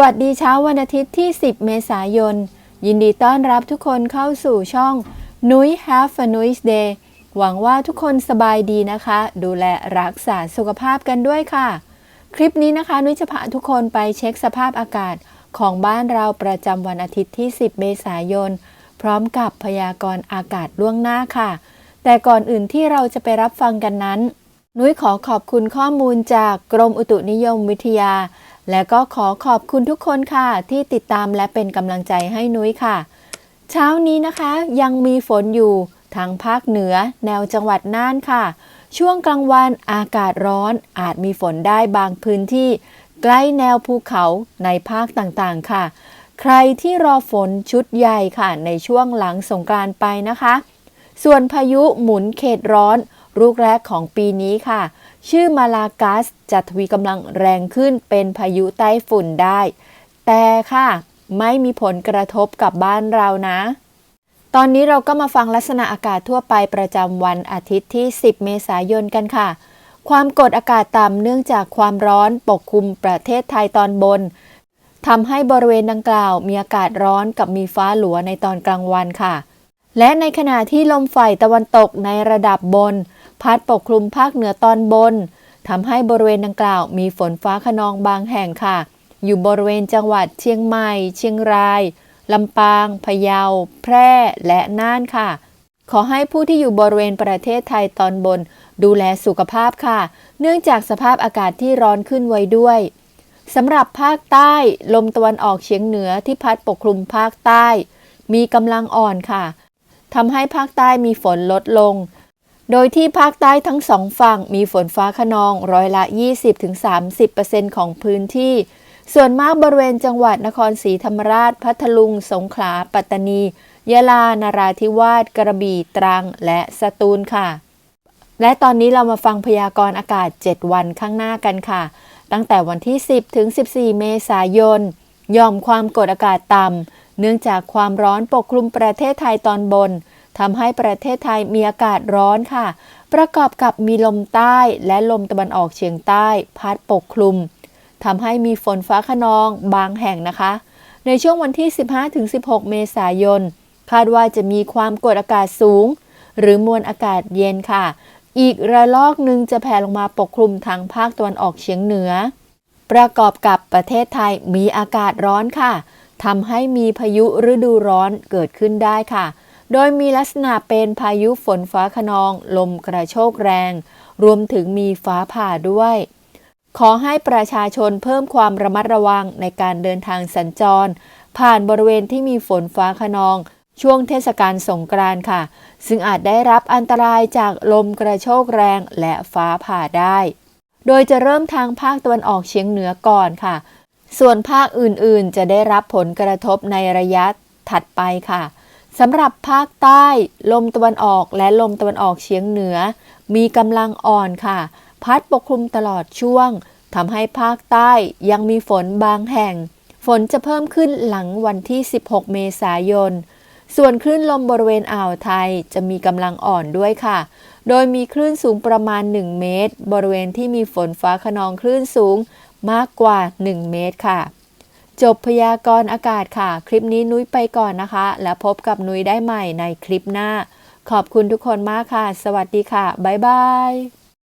วัสดีเช้าวันอาทิตย์ที่ 10 เมษายน ยินดีต้อนรับทุกคนเข้าสู่ช่องนุ้ย Have a nice day หวังว่าทุกคนสบายดีนะคะ ดูแลรักษาสุขภาพกันด้วยค่ะ คลิปนี้นะคะ นุ้ยจะพาทุกคนไปเช็คสภาพอากาศของบ้านเราประจำวันอาทิตย์ที่ 10 เมษายน พร้อมกับพยากรณ์อากาศล่วงหน้าค่ะ แต่ก่อนอื่นที่เราจะไปรับฟังกันนั้น นุ้ยขอขอบคุณข้อมูลจากกรมอุตุนิยมวิทยา และก็ขอขอบคุณทุกคนค่ะ ที่ติดตามและเป็นกำลังใจให้นุ้ยค่ะ เช้านี้นะคะยังมีฝนอยู่ทางภาคเหนือ แนวจังหวัดน่านค่ะ ช่วงกลางวันอากาศร้อนอาจมีฝนได้บางพื้นที่ ใกล้แนวภูเขาในภาคต่างๆค่ะ ใครที่รอฝนชุดใหญ่ค่ะ ในช่วงหลังสงกรานไปนะคะ ส่วนพายุหมุนเขตร้อนลูกแรกของปีนี้ค่ะ ชื่อมาลากัสจะทวีกำลังแรงขึ้นเป็นพายุใต้ฝุ่นได้ แต่ค่ะ ไม่มีผลกระทบกับบ้านเรานะ ตอนนี้เราก็มาฟังลักษณะอากาศทั่วไปประจำวันอาทิตย์ที่ 10 เมษายนกันค่ะ ความกดอากาศต่ำเนื่องจากความร้อนปกคลุมประเทศไทยตอนบนทำให้บริเวณดังกล่าวมีอากาศร้อนกับมีฟ้าหลัวในตอนกลางวันค่ะ และในขณะที่ลมฝ่ายตะวันตกในระดับบน พัดปกคลุมภาคเหนือตอนบนทำให้บริเวณดังกล่าวมีฝนฟ้าขนองบางแห่งค่ะ อยู่บริเวณจังหวัดเชียงใหม่ เชียงรายลำปาง พะเยา แพร่ และน่านค่ะ ขอให้ผู้ที่อยู่บริเวณประเทศไทยตอนบน ดูแลสุขภาพค่ะ เนื่องจากสภาพอากาศที่ร้อนขึ้นไว้ด้วยสำหรับภาคใต้ลมตะวันออกเฉียงเหนือที่พัดปกคลุมภาคใต้ มีกำลังอ่อนค่ะทำให้ภาคใต้มีฝนลดลง โดยที่ภาคใต้ทั้งสองฝั่งมีฝนฟ้าขนองร้อยละ 20-30%ของพื้นที่ ส่วนมากบริเวณจังหวัดนครศรีธรรมราช พัทลุง สงขลา ปัตตานี ยะลา นาราธิวาส กระบี่ ตรัง และสตูลค่ะ และตอนนี้เรามาฟังพยากรณ์อากาศ 7 วันข้างหน้ากันค่ะ ตั้งแต่วันที่ 10 ถึง 14 เมษายนยอมความกดอากาศต่ำ เนื่องจากความร้อนปกคลุมประเทศไทยตอนบน ทำให้ประเทศไทยมีอากาศร้อนค่ะ ประกอบกับมีลมใต้และลมตะวันออกเฉียงใต้พัดปกคลุมทำให้มีฝนฟ้าขนองบางแห่งนะคะ ในช่วงวันที่ 15-16 เมษายน คาดว่าจะมีความกดอากาศสูง หรือมวลอากาศเย็นค่ะ อีกระลอกหนึ่งจะแผ่ลงมาปกคลุมทางภาคตะวันออกเฉียงเหนือ ประกอบกับประเทศไทยมีอากาศร้อนค่ะทำให้มีพายุฤดูร้อนเกิดขึ้นได้ค่ะ โดยมีลักษณะเป็นพายุฝนฟ้าขนอง ลมกระโชกแรง รวมถึงมีฟ้าผ่าด้วย ขอให้ประชาชนเพิ่มความระมัดระวังในการเดินทางสัญจร ผ่านบริเวณที่มีฝนฟ้าขนอง ช่วงเทศกาลสงกรานต์ค่ะ ซึ่งอาจได้รับอันตรายจากลมกระโชกแรงและฟ้าผ่าได้ โดยจะเริ่มทางภาคตะวันออกเฉียงเหนือก่อนค่ะ ส่วนภาคอื่นๆ จะได้รับผลกระทบในระยะถัดไปค่ะ สำหรับภาคใต้ ลมตะวันออกและลมตะวันออกเฉียงเหนือ มีกำลังอ่อนค่ะ พัดปกคลุมตลอดช่วงทำให้ภาคใต้ยังมีฝนบางแห่ง ฝนจะเพิ่มขึ้นหลังวันที่ 16 เมษายน ส่วนคลื่นลมบริเวณอ่าวไทยจะมีกำลังอ่อนด้วยค่ะ โดยมีคลื่นสูงประมาณ 1 เมตร บริเวณที่มีฝนฟ้าขนองคลื่นสูงมากกว่า 1 เมตรค่ะ จบพยากรณ์อากาศค่ะ คลิปนี้นุ้ยไปก่อนนะคะ แล้วพบกับนุ้ยได้ใหม่ในคลิปหน้า ขอบคุณทุกคนมากค่ะ สวัสดีค่ะ บ๊ายบาย